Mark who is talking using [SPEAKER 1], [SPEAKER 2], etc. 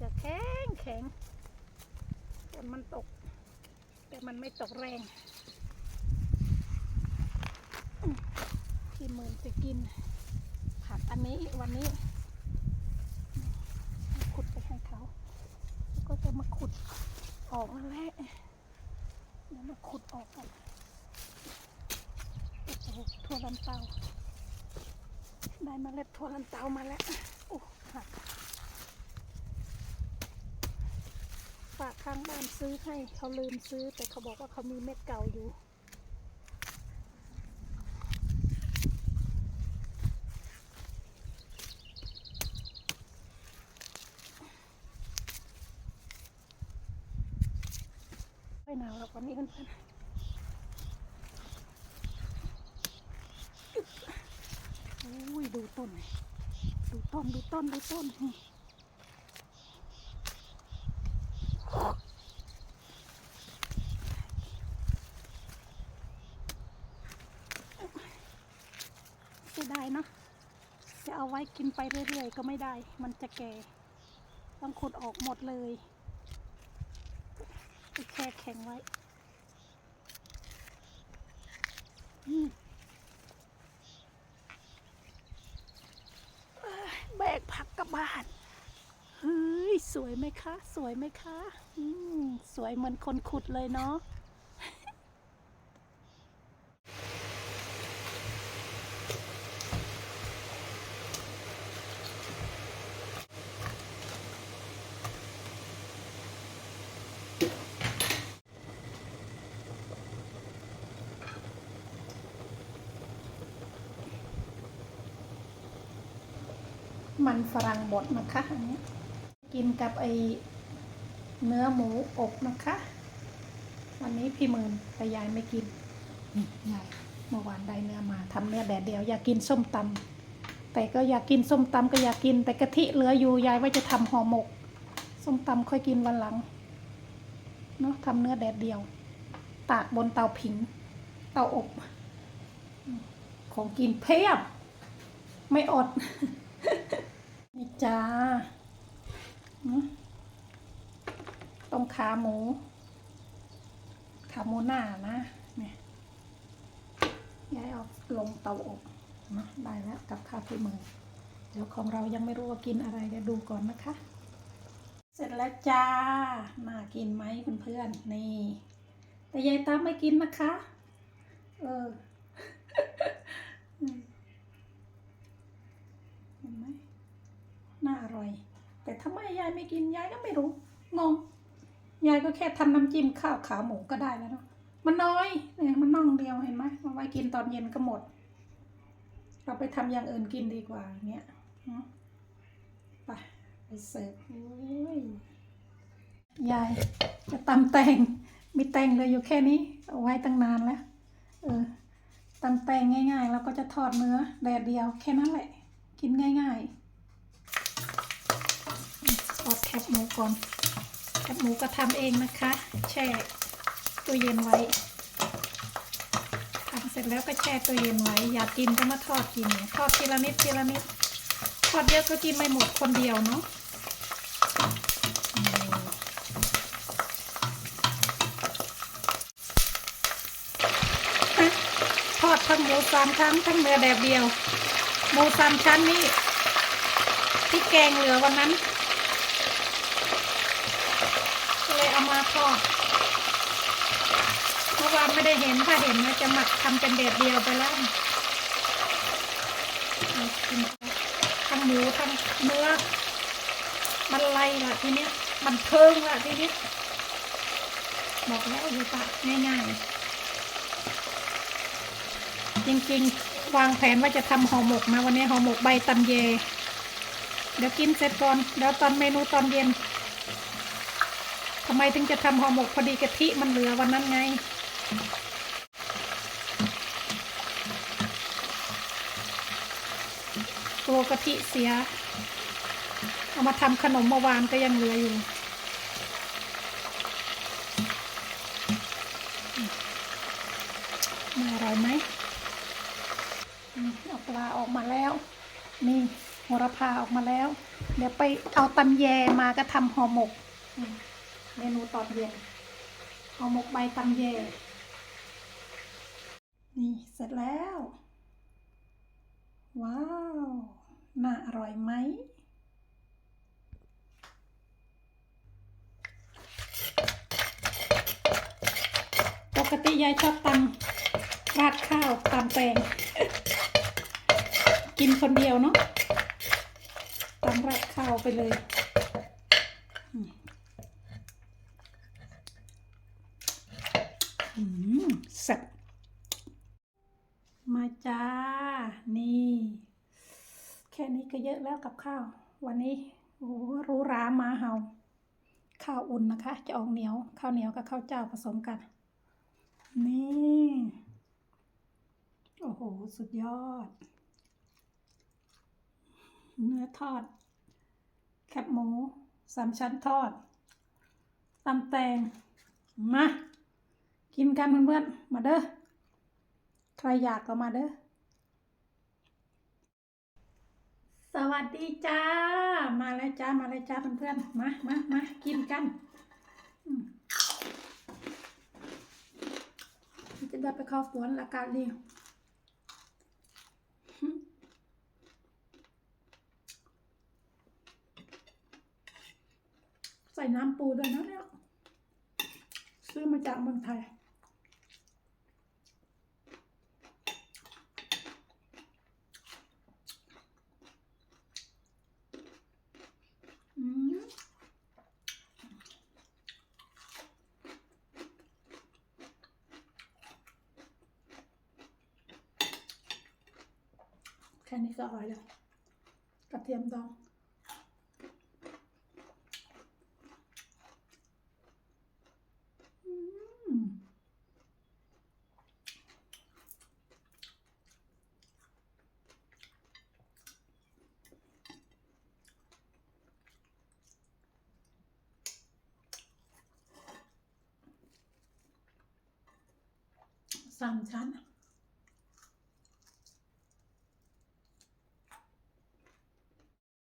[SPEAKER 1] ข็งแข็งฝนมันตก แต่มันไม่ตกแรงอืมพี่หมื่นจะกิน ผักอันนี้วันนี้ ขุดไปให้เขา ก็จะมาขุดออกนั่นแหละเดี๋ยวมาขุดออกกันโอ้โหทั่วลันเตา ได้มาเล็ดทั่วลันเตามาแล้ว โอ้หักากข้างบ้านซื้อให้เขาลืมซื้อแต่เขาบอกว่าเขามีเม็ดเก่าอยู่ ไม่หนาวหรอกวันนี้เพื่อนๆอุ้ยดูต้น ดูต้น ดูต้น ดูต้นนี่เสียดายเนาะจะเอา ไว้กินไปเรื่อยๆ ก็ไม่ได้ มันจะแก่ ต้องขุดออกหมดเลยไปแช่แข็งไว้แบกผักกลับบ้านเฮ้ยสวยไหมคะ สวยไหมคะมสวยเหมือนคนขุดเลยเนาะ มันฝรั่งบดนะคะอันนี้กินกับไอเนื้อหมูอบนะคะ วันนี้พี่หมื่นแต่ยายไม่กินนี่ยายเมื่อวานได้เนื้อมาทำเนื้อแดดเดียว อยากกินส้มตำแต่ก็อยากกินส้มตำก็อยากกิน แต่กะทิเหลืออยู่ยายว่าจะทำห่อหมก ส้มตำค่อยกินวันหลังเนาะทำเนื้อแดดเดียว ตากบนเตาผิง เตาอบ ของกินเพียบ ไม่อด จ้าต้มขาหมู ขาหมูหน้านะเนี่ยย้ายเอาลงเตาอบนะได้แล้วกับข้าวที่มือ เดี๋ยวของเรายังไม่รู้ว่ากินอะไรเดี๋ยวดูก่อนนะคะ เสร็จแล้วจ้า น่ากินไหมเพื่อนๆนี่ แต่ยายตามไม่กินนะคะ เออ เห็นไหม น่าอร่อย แต่ทำไมยายไม่กินยายก็ไม่รู้งงยายก็แค่ทำน้ำจิ้มข้าวขาหมูก็ได้แล้วเนาะมันน้อยเนี่ยมันน่องเดียวเห็นไหมมาไว้กินตอนเย็นก็หมด เราไปทำอย่างอื่นกินดีกว่าเงี้ยเนาะไปไปเสิร์ฟยายจะตำแตงมีแตงเลยอยู่แค่นี้ เอาไว้ตั้งนานแล้ว เออตำแตงง่ายๆ แล้วก็จะทอดเนื้อแดดเดียวแค่นั้นแหละ กินง่าย ๆ ทอดแคบหมูก่อน แคบหมูก็ทำเองนะคะ แช่ตู้เย็นไว้ทำเสร็จแล้วก็แช่ตู้เย็นไว้ อยากกินก็มาทอดกิน ทอดทีละนิดทีละนิด ทอดเยอะก็กินไม่หมดคนเดียวเนาะทอดทั้งหมูสามชั้นทั้งเนื้อแดดเดียว หมูสามชั้นนี่ที่แกงเหลือวันนั้น ก็ เลยเอามาทอดเมื่อวาไม่ได้เห็นถ้าเห็นนะจะหมักทำเป็นเด็ดเดียวไปแล้วทั้งหมูทั้งเนื้อมันไล่ละทีนี้มันเทิงละทีนี้บอกแล้วอยู่ปะง่ายๆ จริงๆ วางแผนว่าจะทำห่อหมกนะวันนี้ห่อหมกใบตำเย เดี๋ยวกินเสร็จก่อน เดี๋ยวตอนเมนูตอนเย็น ทำไมถึงจะทำห่อหมกพอดีกะทิมันเหลือวันนั้นไง ตัวกะทิเสีย เอามาทำขนมเมื่อวานก็ยังเหลืออยู่มาอร่อยไหมอืมเอาปลาออกมาแล้ว นี่โหระพาออกมาแล้ว เดี๋ยวไปเอาตำแยมาก็ทำห่อหมกอืม เมนูตอนเย็นเอาหมกใบตำแยนี่เสร็จแล้ว ว้าว น่าอร่อยไหมปกติยายชอบตำราดข้าวตำแตงกินคนเดียวเนาะตำราดข้าวไปเลยอืม อืมแซ่บมาจ้า นี่ แค่นี้ก็เยอะแล้วกับข้าว วันนี้โอ้โหรู้รามาเฮาข้าวอุ่นนะคะ จะออกเหนียว ข้าวเหนียวกับข้าวเจ้าผสมกัน นี่ โอ้โห สุดยอด เนื้อทอด แคบหมูสามชั้นทอดตำแตงมา กินกันเพื่อนๆมาเด้อใครอยากก็มาเด้อสวัสดีจ้า มาแล้วจ้า มาแล้วจ้าเพื่อนๆมามามากินกันจะได้ไปเข้าสวนอากาศดีใส่น้ำปูด้วยนะเนี่ยซื้อมาจากเมืองไทย อืมแค่นี้ก็อร่อยแล้วกระเทียมดองสามชั้น